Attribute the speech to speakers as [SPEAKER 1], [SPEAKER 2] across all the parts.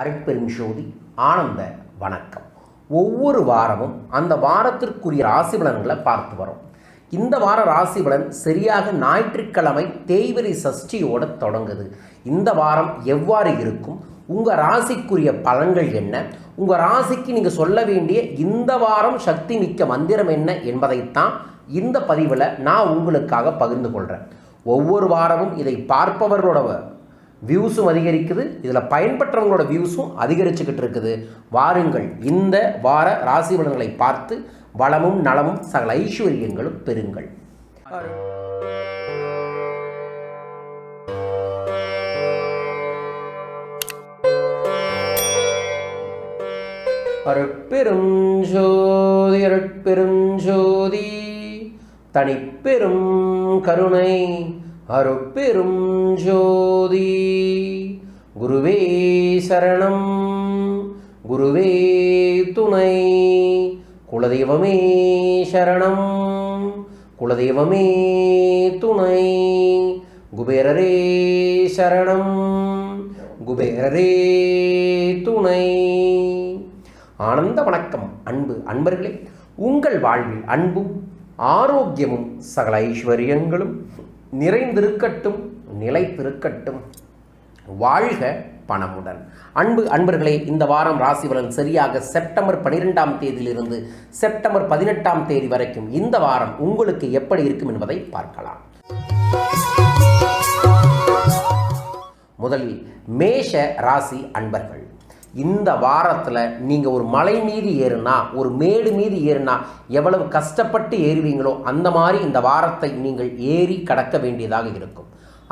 [SPEAKER 1] அருட்பெரும் ஜோதி ஆனந்த வணக்கம். ஒவ்வொரு வாரமும் அந்த வாரத்திற்குரிய ராசி பலன்களை பார்த்து வரோம். இந்த வார ராசி பலன் சரியாக ஞாயிற்றுக்கிழமை தேய்வரி சஷ்டியோட தொடங்குது. இந்த வாரம் எவ்வாறு இருக்கும்? உங்கள் ராசிக்குரிய பலன்கள் என்ன? உங்கள் ராசிக்கு நீங்கள் சொல்ல வேண்டிய இந்த வாரம் சக்தி மிக்க மந்திரம் என்ன என்பதைத்தான் இந்த பதிவில் நான் உங்களுக்காக பகிர்ந்து கொள்கிறேன் ஒவ்வொரு வாரமும் இதை பார்ப்பவர்களோட வியூஸும் அதிகரிக்குது. இதில் பயன்பெற்றவங்களோட வியூஸும் அதிகரிச்சுக்கிட்டு இருக்குது. வாருங்கள். இந்த வார ராசி பலன்களை பார்த்து வளமும் நலமும் சகல ஐஸ்வர்யங்களும் பெறுங்கள். அருட்பெரும் ஜோதி அருட்பெரும் ஜோதி தனிப்பெரும் கருணை அருட்பெரும் ஜோதி. குருவே சரணம். குருவே துணை. குலதெய்வமே சரணம். குலதெய்வமே துணை. குபேரரே சரணம். குபேரரே துணை. ஆனந்த வணக்கம் அன்பு அன்பர்களே. உங்கள் வாழ்வில் அன்பும் ஆரோக்கியமும் சகல ஐஸ்வர்யங்களும். நிறைந்திருக்கட்டும் நிலைத்திருக்கட்டும். வாழ்க பணமுடன். அன்பு அன்பர்களே இந்த வாரம் ராசி பலன் சரியாக செப்டம்பர் பனிரெண்டாம் தேதியிலிருந்து செப்டம்பர் பதினெட்டாம் தேதி வரைக்கும் இந்த வாரம் உங்களுக்கு எப்படி இருக்கும் என்பதை பார்க்கலாம். முதலில் மேஷ ராசி அன்பர்கள். இந்த வாரத்தில் நீங்கள் ஒரு மலை மீது ஏறுனா ஒரு மேடு மீது ஏறுனா எவ்வளவு கஷ்டப்பட்டு ஏறுவீங்களோ அந்த மாதிரி இந்த வாரத்தை நீங்கள் ஏறி கடக்க வேண்டியதாக இருக்கும்.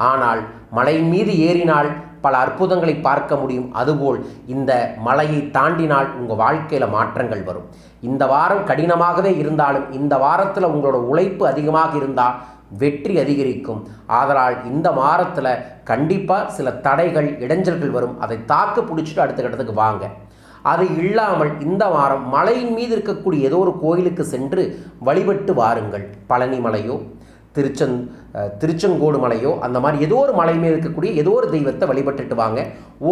[SPEAKER 1] ஆனால் மலை மீது ஏறினால் பல அற்புதங்களை பார்க்க முடியும். அதுபோல் இந்த மலையை தாண்டினால் உங்கள் வாழ்க்கையில் மாற்றங்கள் வரும். இந்த வாரம் கடினமாகவே இருந்தாலும் இந்த வாரத்தில் உங்களோட உழைப்பு அதிகமாக இருந்தால் வெற்றி அதிகரிக்கும். ஆதலால் இந்த மாதத்தில் கண்டிப்பாக சில தடைகள் இடைஞ்சல்கள் வரும். அதை தாக்கு பிடிச்சிட்டு அடுத்த கட்டத்துக்கு வாங்க. அது இல்லாமல் இந்த வாரம் மலையின் மீது இருக்கக்கூடிய ஏதோ ஒரு கோயிலுக்கு சென்று வழிபட்டு வாருங்கள். பழனி மலையோ திருச்செங் திருச்செங்கோடு மலையோ அந்த மாதிரி ஏதோ ஒரு மலை மீது இருக்கக்கூடிய ஏதோ ஒரு தெய்வத்தை வழிபட்டுட்டு வாங்க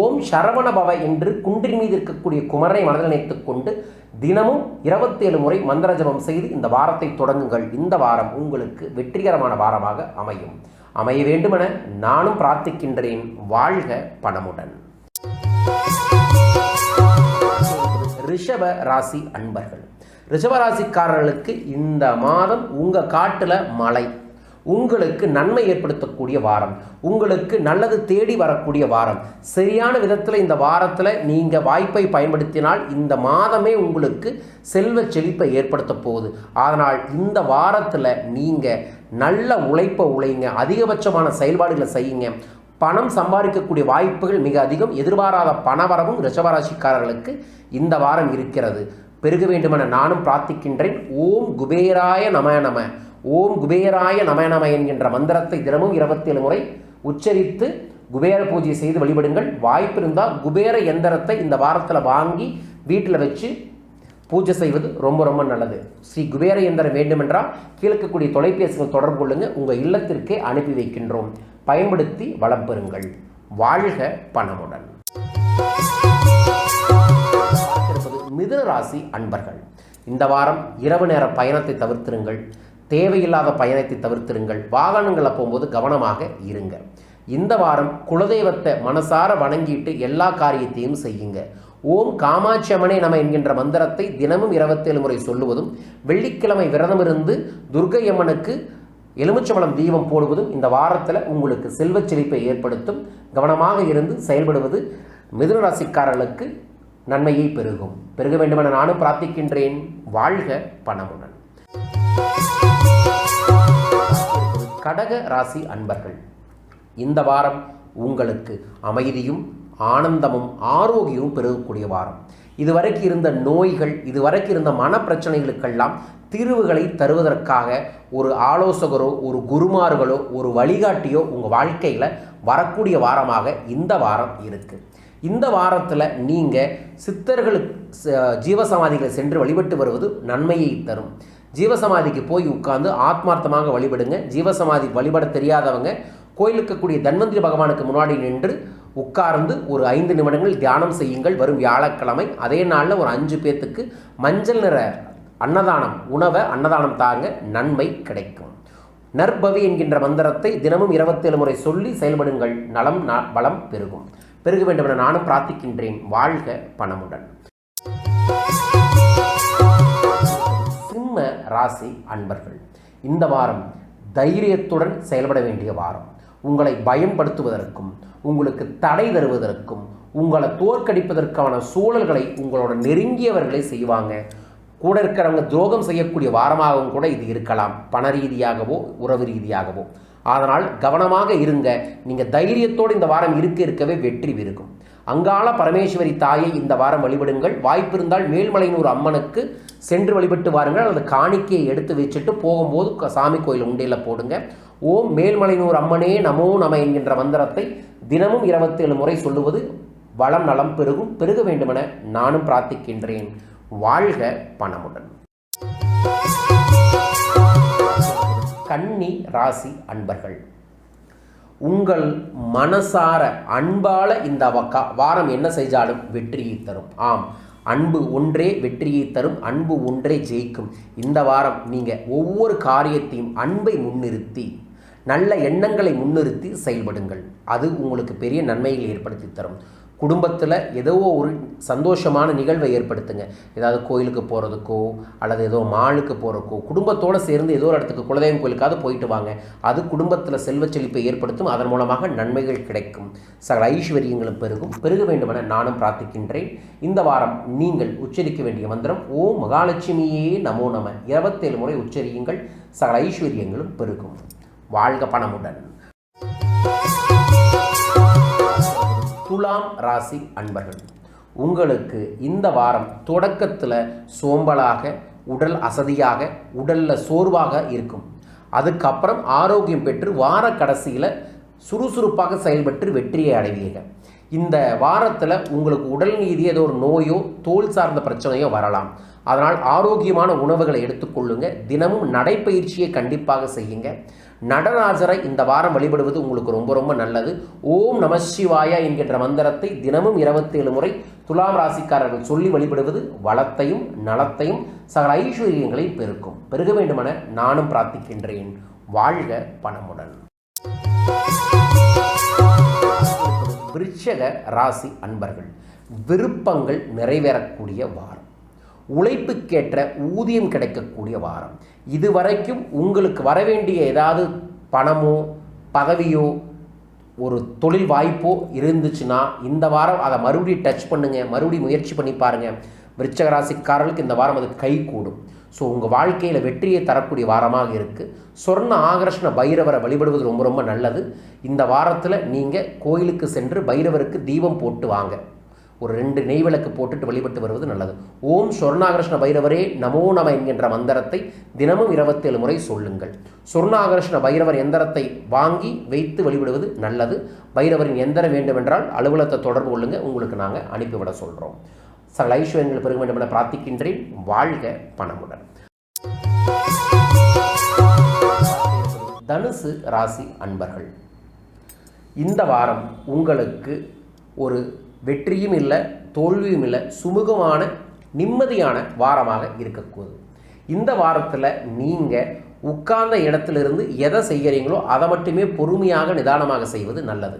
[SPEAKER 1] ஓம் சரவண பவ என்று குன்றின் மீது இருக்கக்கூடிய குமரனை மனதில் நினைத்து கொண்டு தினமும் இருபத்தேழு முறை மந்திர ஜபம் செய்து இந்த வாரத்தை தொடங்குங்கள். இந்த வாரம் உங்களுக்கு வெற்றிகரமான வாரமாக அமையும். அமைய வேண்டுமென நானும் பிரார்த்திக்கின்றேன். வாழ்க பணமுடன். ரிஷப ராசி அன்பர்கள். ரிஷபராசிக்காரர்களுக்கு இந்த மாதம் உங்கள் காட்டில் மழை. உங்களுக்கு நன்மை ஏற்படுத்தக்கூடிய வாரம். உங்களுக்கு நல்லது தேடி வரக்கூடிய வாரம். சரியான விதத்தில் இந்த வாரத்தில் நீங்கள் வாய்ப்பை பயன்படுத்தினால் இந்த மாதமே உங்களுக்கு செல்வ செழிப்பை ஏற்படுத்த போகுது. அதனால் இந்த வாரத்தில் நீங்கள் நல்ல உழைப்பை உழைங்க அதிகபட்சமான செயல்பாடுகளை செய்யுங்க. பணம் சம்பாதிக்கக்கூடிய வாய்ப்புகள் மிக அதிகம். எதிர்பாராத பணவரவும் ரிஷபராசிக்காரர்களுக்கு இந்த வாரம் இருக்கிறது. பெருக வேண்டுமென நானும் பிரார்த்திக்கின்றேன். ஓம் குபேராய நம நம. ஓம் குபேராய நம நம என்கின்ற மந்திரத்தை தினமும் இருபத்தேழு முறை உச்சரித்து குபேர பூஜை செய்து வழிபடுங்கள். வாய்ப்பு இருந்தால் குபேர எந்திரத்தை இந்த வாரத்தில் வாங்கி வீட்டில் வச்சு பூஜை செய்வது ரொம்ப ரொம்ப நல்லது. ஸ்ரீ குபேர எந்திரம் வேண்டுமென்றால் கீழக்கக்கூடிய தொலைபேசிகள் தொடர்பு கொள்ளுங்கள் உங்கள் இல்லத்திற்கே அனுப்பி வைக்கின்றோம். பயன்படுத்தி வளம் பெறுங்கள். வாழ்க பணமுடன். மிதுன ராசி அன்பர்கள். இந்த வாரம் இரவு நேர பயணத்தை தவிர்த்திருங்கள். தேவையில்லாத பயணத்தை தவிர்த்திருங்கள். வாகனங்களை போகும்போது கவனமாக இருங்க. இந்த வாரம் குலதெய்வத்தை மனசார வணங்கிட்டு எல்லா காரியத்தையும் செய்யுங்க. ஓம் காமாட்சி அம்மனே நம என்கின்ற மந்திரத்தை தினமும் இருபத்தேழு முறை சொல்லுவதும் வெள்ளிக்கிழமை விரதம் இருந்து துர்க்கை அம்மனுக்கு எலுமிச்சம்பழம் தீபம் போடுவதும் இந்த வாரத்தில் உங்களுக்கு செல்வச் செழிப்பை ஏற்படுத்தும். கவனமாக இருந்து செயல்படுவது மிதுன ராசிக்காரர்களுக்கு நன்மையை பெருகும். பெருக வேண்டுமென நானும் பிரார்த்திக்கின்றேன். வாழ்க பணமுடன். கடக ராசி அன்பர்கள் இந்த வாரம் உங்களுக்கு அமைதியும் ஆனந்தமும் ஆரோக்கியமும் பெருகக்கூடிய வாரம். இதுவரைக்கும் இருந்த நோய்கள் இதுவரைக்கும் இருந்த மனப்பிரச்சனைகளுக்கெல்லாம் தீர்வுகளை தருவதற்காக ஒரு ஆலோசகரோ ஒரு குருமார்களோ ஒரு வழிகாட்டியோ உங்கள் வாழ்க்கையில் வரக்கூடிய வாரமாக இந்த வாரம் இருக்குது இந்த வாரத்தில் நீங்கள் சித்தர்களுக்கு ஜீவசமாதிகளை சென்று வழிபட்டு வருவது நன்மையை தரும். ஜீவசமாதிக்கு போய் உட்கார்ந்து ஆத்மார்த்தமாக வழிபடுங்க. ஜீவசமாதி வழிபட தெரியாதவங்க கோயிலுக்கு இருக்கக்கூடிய தன்வந்திரி பகவானுக்கு முன்னாடி நின்று உட்கார்ந்து ஒரு ஐந்து நிமிடங்கள் தியானம் செய்யுங்கள். வரும் வியாழக்கிழமை அதே நாளில் ஒரு அஞ்சு பேர்த்துக்கு மஞ்சள் நிற அன்னதானம் உணவை அன்னதானம் தாங்க நன்மை கிடைக்கும். நற்பவி என்கின்ற மந்திரத்தை தினமும் இருபத்தேழு முறை சொல்லி செயல்படுங்கள். நலம் ந- வளம் பெருகும். பெருக வேண்டும் என நானும் பிரார்த்திக்கின்றேன். வாழ்க பணமுடன். ராசி அன்பர்கள் இந்த வாரம் தைரியத்துடன் செயல்பட வேண்டிய வாரம். உங்களை பயன்படுத்துவதற்கும் உங்களுக்கு தடை தருவதற்கும் உங்களை தோற்கடிப்பதற்கான சூழல்களை உங்களோட நெருங்கியவர்களை செய்வாங்க. கூட இருக்கிறவங்க துரோகம் செய்யக்கூடிய வாரமாகவும் கூட இது இருக்கலாம். பண ரீதியாகவோ உறவு ரீதியாகவோ. அதனால் கவனமாக இருங்க. நீங்கள் தைரியத்தோடு இந்த வாரம் இருக்க இருக்கவே வெற்றி இருக்கும் அங்காள பரமேஸ்வரி தாயை இந்த வாரம் வழிபடுங்கள். வாய்ப்பிருந்தால் மேல்மலையனூர் அம்மனுக்கு சென்று வழிபட்டு வாருங்கள். அல்லது காணிக்கையை எடுத்து வச்சுட்டு போகும்போது சாமி கோயில் உண்டியில் போடுங்க. ஓம் மேல்மலையனூர் அம்மனே நமோ நம என்கின்ற மந்திரத்தை தினமும் இருபத்தேழு முறை சொல்லுவது வளம் நலம் பெருகும். பெருக வேண்டுமென நானும் பிரார்த்திக்கின்றேன். வாழ்க பணமுடன். கன்னி ராசி அன்பர்கள். உங்கள் மனசார அன்பால இந்த வக்கா- வாரம் என்ன செஞ்சாலும் வெற்றியை தரும். ஆம் அன்பு ஒன்றே வெற்றியை தரும் அன்பு ஒன்றே ஜெயிக்கும். இந்த வாரம் நீங்கள் ஒவ்வொரு காரியத்தையும் அன்பை முன்னிறுத்தி நல்ல எண்ணங்களை முன்னிறுத்தி செயல்படுங்கள். அது உங்களுக்கு பெரிய நன்மைகளை ஏற்படுத்தி தரும். குடும்பத்தில் ஏதோ ஒரு சந்தோஷமான நிகழ்வை ஏற்படுத்துங்க. ஏதாவது கோயிலுக்கு போகிறதுக்கோ அல்லது ஏதோ மாலுக்கு போகிறதுக்கோ குடும்பத்தோடு சேர்ந்து ஏதோ ஒரு இடத்துக்கு குலதெய்வம் கோயிலுக்காவது போயிட்டு வாங்க. அது குடும்பத்தில் செல்வச் செழிப்பை ஏற்படுத்தும். அதன் மூலமாக நன்மைகள் கிடைக்கும். சகல ஐஸ்வர்யங்களும் பெருகும். பெருக வேண்டுமென நானும் பிரார்த்திக்கின்றேன். இந்த வாரம் நீங்கள் உச்சரிக்க வேண்டிய மந்திரம் ஓ மகாலட்சுமியே நமோ நம. இருபத்தேழு முறை உச்சரியுங்கள். சகல ஐஸ்வர்யங்களும் பெருகும். வாழ்க பணமுடன். துலாம் ராசி அன்பர்கள் உங்களுக்கு இந்த வாரம் தொடக்கத்தில் சோம்பலாக உடல் அசதியாக உடலில் சோர்வாக இருக்கும். அதுக்கப்புறம் ஆரோக்கியம் பெற்று வார கடைசியில் சுறுசுறுப்பாக செயல்பட்டு வெற்றியை அடைவீங்க. இந்த வாரத்தில் உங்களுக்கு உடல் நீதி ஏதோ ஒரு நோயோ தோல் சார்ந்த பிரச்சனையோ வரலாம். அதனால் ஆரோக்கியமான உணவுகளை எடுத்துக்கொள்ளுங்க. தினமும் நடைப்பயிற்சியை கண்டிப்பாக செய்யுங்க. நடராஜரை இந்த வாரம் வழிபடுவது உங்களுக்கு ரொம்ப ரொம்ப நல்லது. ஓம் நம சிவாய என்கின்ற மந்திரத்தை தினமும் இருபத்தேழு முறை துலாம் ராசிக்காரர்கள் சொல்லி வழிபடுவது வளத்தையும் நலத்தையும் சகல ஐஸ்வர்யங்களை பெருக்கும். பெருக வேண்டுமென நானும் பிரார்த்திக்கின்றேன். வாழ்க பணமுடன். விருட்சக ராசி அன்பர்கள் விருப்பங்கள் நிறைவேறக்கூடிய வாரம். உழைப்புக்கேற்ற ஊதியம் கிடைக்கக்கூடிய வாரம். இதுவரைக்கும் உங்களுக்கு வரவேண்டிய ஏதாவது பணமோ பதவியோ ஒரு தொழில் வாய்ப்போ இருந்துச்சுன்னா இந்த வாரம் அதை மறுபடியும் டச் பண்ணுங்கள் மறுபடியும் முயற்சி பண்ணி பாருங்கள் விருச்சகராசிக்காரர்களுக்கு இந்த வாரம் அது கை கூடும் ஸோ உங்கள் வாழ்க்கையில் வெற்றியை தரக்கூடிய வாரமாக இருக்குது சொர்ண ஆகர்ஷ்ண பைரவரை வழிபடுவது ரொம்ப ரொம்ப நல்லது. இந்த வாரத்தில் நீங்கள் கோயிலுக்கு சென்று பைரவருக்கு தீபம் போட்டு வாங்க. ஒரு ரெண்டு நெய் விளக்கு போட்டுட்டு வழிபட்டு வருவது நல்லது. ஓம் சொர்ணாகிருஷ்ண பைரவரே நமோ நம என்கின்ற மந்திரத்தை தினமும் இருபத்தேழு முறை சொல்லுங்கள். சொர்ணாகிருஷ்ண பைரவர் எந்திரத்தை வாங்கி வைத்து வழிபடுவது நல்லது. பைரவரின் எந்திரம் வேண்டுமென்றால் அலுவலகத்தை தொடர்பு கொள்ளுங்கள் உங்களுக்கு நாங்கள் அனுப்பிவிட சொல்கிறோம் சகல ஐஸ்வர்யங்கள் பெருக வேண்டும் என பிரார்த்திக்கின்றேன். வாழ்க பணமுடன் தனுசு ராசி அன்பர்கள் இந்த வாரம் உங்களுக்கு ஒரு வெற்றியும் இல்லை தோல்வியும் இல்லை சுமூகமான நிம்மதியான வாரமாக இருக்கக்கூடும் இந்த வாரத்தில் நீங்கள் உட்கார்ந்த இடத்துலேருந்து எதை செய்கிறீங்களோ அதை மட்டுமே பொறுமையாக நிதானமாக செய்வது நல்லது.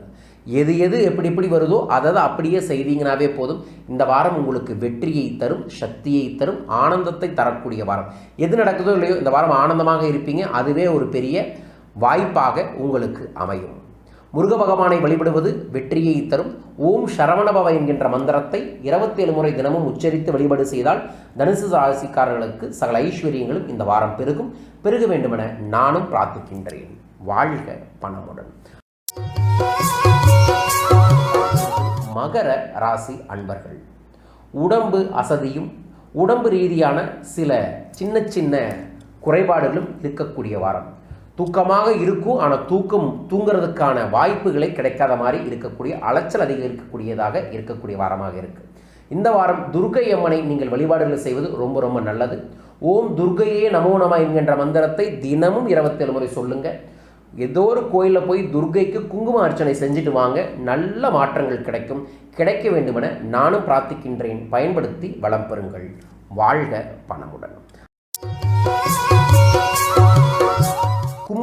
[SPEAKER 1] எது எது எப்படி எப்படி வருதோ அதை அதை அப்படியே செய்தீங்கனாவே போதும். இந்த வாரம் உங்களுக்கு வெற்றியை தரும் சக்தியை தரும் ஆனந்தத்தை தரக்கூடிய வாரம். எது நடக்குதோ இல்லையோ இந்த வாரம் ஆனந்தமாக இருப்பீங்க. அதுவே ஒரு பெரிய வாய்ப்பாக உங்களுக்கு அமையும். முருக பகவானை வழிபடுவது வெற்றியை தரும். ஓம் சரவணபவ என்கின்ற மந்திரத்தை இருபத்தேழு முறை தினமும் உச்சரித்து வழிபாடு செய்தால் தனுசு ராசிக்காரர்களுக்கு சகல ஐஸ்வர்யங்களும் இந்த வாரம் பெருகும். பெருக வேண்டுமென நானும் பிரார்த்திக்கின்றேன். வாழ்க பணமுடன் மகர ராசி அன்பர்கள் உடம்பு அசதியும் உடம்பு ரீதியான சில சின்ன சின்ன குறைபாடுகளும் இருக்கக்கூடிய வாரம். தூக்கமாக இருக்கும் ஆனால் தூக்கம் தூங்குறதுக்கான வாய்ப்புகளை கிடைக்காத மாதிரி இருக்கக்கூடிய அலைச்சல் அதிகரிக்கக்கூடியதாக இருக்கக்கூடிய வாரமாக இருக்குது இந்த வாரம் துர்க்கை அம்மனை நீங்கள் வழிபாடுகளை செய்வது ரொம்ப ரொம்ப நல்லது. ஓம் துர்க்கையே நமோ நம என்கின்ற மந்திரத்தை தினமும் இருபத்தேழு முறை சொல்லுங்க. ஏதோ ஒரு கோயிலில் போய் துர்க்கைக்கு குங்கும அர்ச்சனை செஞ்சுட்டு வாங்க நல்ல மாற்றங்கள் கிடைக்கும். கிடைக்க வேண்டுமென நானும் பிரார்த்திக்கின்றேன். பயன்படுத்தி வளம் பெறுங்கள். வாழ்க பணமுடன்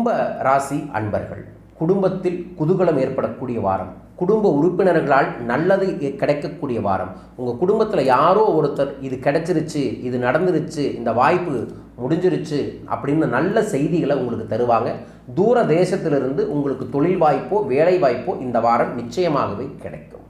[SPEAKER 1] கும்ப ராசி அன்பர்கள். குடும்பத்தில் குதூகலம் ஏற்படக்கூடிய வாரம். குடும்ப உறுப்பினர்களால் நல்லது கிடைக்கக்கூடிய வாரம். உங்கள் குடும்பத்தில் யாரோ ஒருத்தர் இது கிடைச்சிருச்சு இது நடந்துருச்சு இந்த வாய்ப்பு முடிஞ்சிருச்சு அப்படின்னு நல்ல செய்திகளை உங்களுக்கு தருவாங்க. தூர தேசத்திலிருந்து உங்களுக்கு தொழில் வாய்ப்போ வேலை வாய்ப்போ இந்த வாரம் நிச்சயமாகவே கிடைக்கும்.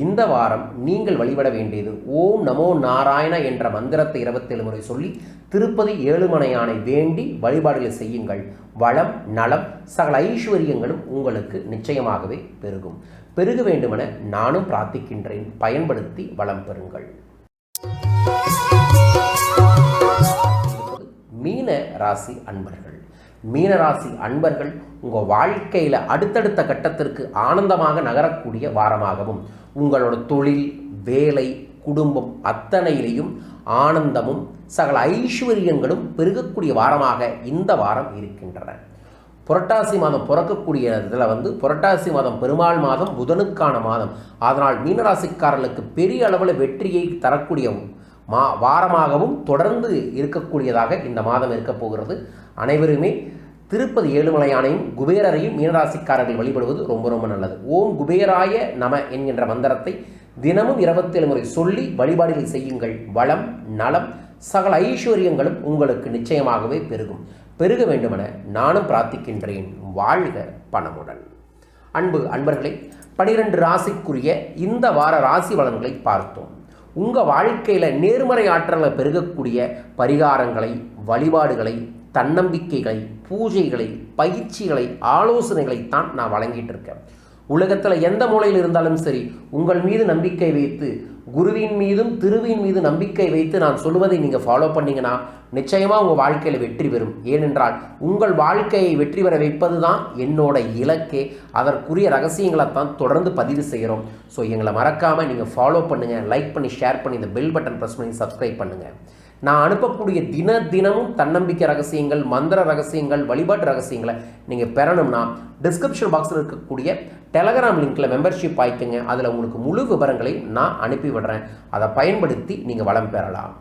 [SPEAKER 1] இந்த வாரம் நீங்கள் வழிபட வேண்டியது ஓம் நமோ நாராயண என்ற மந்திரத்தை இருபத்தேழு முறை சொல்லி திருப்பதி ஏழுமலையானை வேண்டி வழிபாடுகளை செய்யுங்கள். வளம் நலம் சகல ஐஸ்வர்யங்களும் உங்களுக்கு நிச்சயமாகவே பெருகும். பெருக வேண்டுமென நானும் பிரார்த்திக்கின்றேன். பயன்படுத்தி வளம் பெறுங்கள். மீன ராசி அன்பர்கள் மீனராசி அன்பர்கள் உங்கள் வாழ்க்கையில் அடுத்தடுத்த கட்டத்திற்கு ஆனந்தமாக நகரக்கூடிய வாரமாகவும் உங்களோட தொழில் வேலை குடும்பம் அத்தனையிலையும் ஆனந்தமும் சகல ஐஸ்வர்யங்களும் பெருகக்கூடிய வாரமாக இந்த வாரம் இருக்கின்றன. புரட்டாசி மாதம் பிறக்கக்கூடிய இதில் வந்து புரட்டாசி மாதம் பெருமாள் மாதம் புதனுக்கான மாதம். அதனால் மீனராசிக்காரர்களுக்கு பெரிய அளவில் வெற்றியை தரக்கூடிய மா வாரமாகவும் தொடர்ந்து இருக்கக்கூடியதாக இந்த மாதம் இருக்கப் போகிறது. அனைவருமே திருப்பதி ஏழுமலையானையும் குபேரரையும் மீனராசிக்காரர்கள் வழிபடுவது ரொம்ப ரொம்ப நல்லது. ஓம் குபேராய நம என்கின்ற மந்திரத்தை தினமும் இருபத்தேழு முறை சொல்லி வழிபாடுகள் செய்யுங்கள். வளம் நலம் சகல ஐஸ்வர்யங்களும் உங்களுக்கு நிச்சயமாகவே பெருகும். பெருக வேண்டுமென நானும் பிரார்த்திக்கின்றேன். வாழ்க பணமுடன். அன்பு அன்பர்களே பனிரெண்டு ராசிக்குரிய இந்த வார ராசி பலன்களை பார்த்தோம். உங்கள் வாழ்க்கையில் நேர்மறை ஆற்றலை பெருகக்கூடிய பரிகாரங்களை வழிபாடுகளை தன்னம்பிக்கைகளை பூஜைகளை பயிற்சிகளை ஆலோசனைகளைத்தான் நான் வழங்கிட்டு இருக்கேன் உலகத்தில் எந்த மூலையில் இருந்தாலும் சரி உங்கள் மீது நம்பிக்கை வைத்து குருவின் மீதும் திருவின் மீது நம்பிக்கை வைத்து நான் சொல்வதை நீங்கள் ஃபாலோ பண்ணிங்கன்னா நிச்சயமாக உங்கள் வாழ்க்கையில் வெற்றி பெறும். ஏனென்றால் உங்கள் வாழ்க்கையை வெற்றி பெற வைப்பது தான் என்னோட இலக்கே. அதற்குரிய ரகசியங்களை தான் தொடர்ந்து பதிவு செய்கிறோம். ஸோ எங்களை மறக்காமல் நீங்கள் ஃபாலோ பண்ணுங்கள் லைக் பண்ணி ஷேர் பண்ணி இந்த பெல் பட்டன் ப்ரெஸ் பண்ணி சப்ஸ்கிரைப் பண்ணுங்கள் நான் அனுப்பக்கூடிய தின தினமும் தன்னம்பிக்கை ரகசியங்கள் மந்திர ரகசியங்கள் வழிபாட்டு ரகசியங்களை நீங்கள் பெறணும்னா டிஸ்கிரிப்ஷன் பாக்ஸில் இருக்கக்கூடிய டெலகிராம் லிங்க்கில் மெம்பர்ஷிப் ஆயிக்கங்க. அதில் உங்களுக்கு முழு விவரங்களை நான் அனுப்பி விடுறேன். அதை பயன்படுத்தி நீங்கள் வளம் பெறலாம்.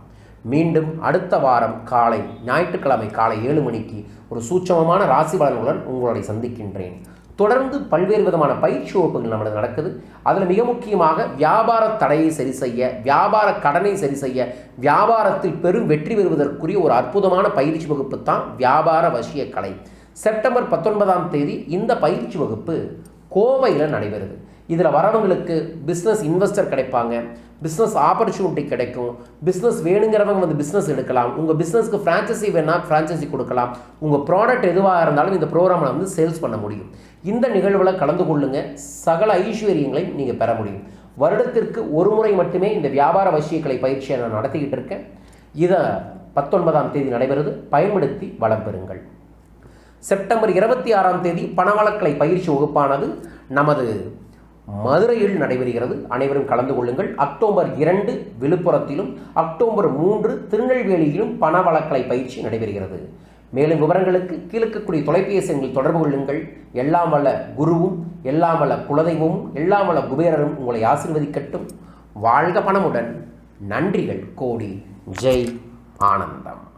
[SPEAKER 1] மீண்டும் அடுத்த வாரம் காலை ஞாயிற்றுக்கிழமை காலை ஏழு மணிக்கு ஒரு சூட்சமமான ராசி பலன்களுடன் உங்களை சந்திக்கின்றேன். தொடர்ந்து பல்வேறு விதமான பயிற்சி வகுப்புகள் நம்மளது நடக்குது. அதில் மிக முக்கியமாக வியாபார தடையை சரி செய்ய வியாபார கடனை சரி செய்ய வியாபாரத்தில் பெரும் வெற்றி பெறுவதற்குரிய ஒரு அற்புதமான பயிற்சி வகுப்பு தான் வியாபார வசிய கலை. செப்டம்பர் பத்தொன்பதாம் தேதி இந்த பயிற்சி வகுப்பு கோவையில் நடைபெறுது. இதில் வரவங்களுக்கு பிஸ்னஸ் இன்வெஸ்டர் கிடைப்பாங்க. பிஸ்னஸ் ஆப்பர்ச்சுனிட்டி கிடைக்கும். பிஸ்னஸ் வேணுங்கிறவங்க வந்து பிஸ்னஸ் எடுக்கலாம். உங்கள் பிஸ்னஸ்க்கு ஃப்ரான்ச்சைசி வேணால் ஃப்ரான்ச்சைசி கொடுக்கலாம். உங்கள் ப்ராடக்ட் எதுவாக இருந்தாலும் இந்த ப்ரோக்ராமில் வந்து சேல்ஸ் பண்ண முடியும். இந்த நிகழ்வில் கலந்து கொள்ளுங்க. சகல ஐஸ்வர்யங்களையும் நீங்கள் பெற முடியும். வருடத்திற்கு ஒரு முறை மட்டுமே இந்த வியாபார வசியக்கலை பயிற்சியை நான் நடத்திக்கிட்டு இருக்கேன். இதை பத்தொன்பதாம் தேதி நடைபெறுது. பயன்படுத்தி வளம் பெறுங்கள். செப்டம்பர் இருபத்தி ஆறாம் தேதி பணவளக்கலை பயிற்சி வகுப்பானது நமது மதுரையில் நடைபெறுகிறது. அனைவரும் கலந்து கொள்ளுங்கள். அக்டோபர் இரண்டு விழுப்புரத்திலும் அக்டோபர் மூன்று திருநெல்வேலியிலும் பணவளக்கலை பயிற்சி நடைபெறுகிறது. மேலும் விவரங்களுக்கு கீழக்கக்கூடிய தொலைபேசி எண்ணில் தொடர்பு கொள்ளுங்கள். எல்லாம் வல்ல குருவும் எல்லாம் வல்ல குலதெய்வமும் எல்லாம் வல்ல குபேரரும் உங்களை ஆசீர்வதிக்கட்டும். வாழ்க பணமுடன். நன்றிகள். கோடி. ஜெய். ஆனந்தம்.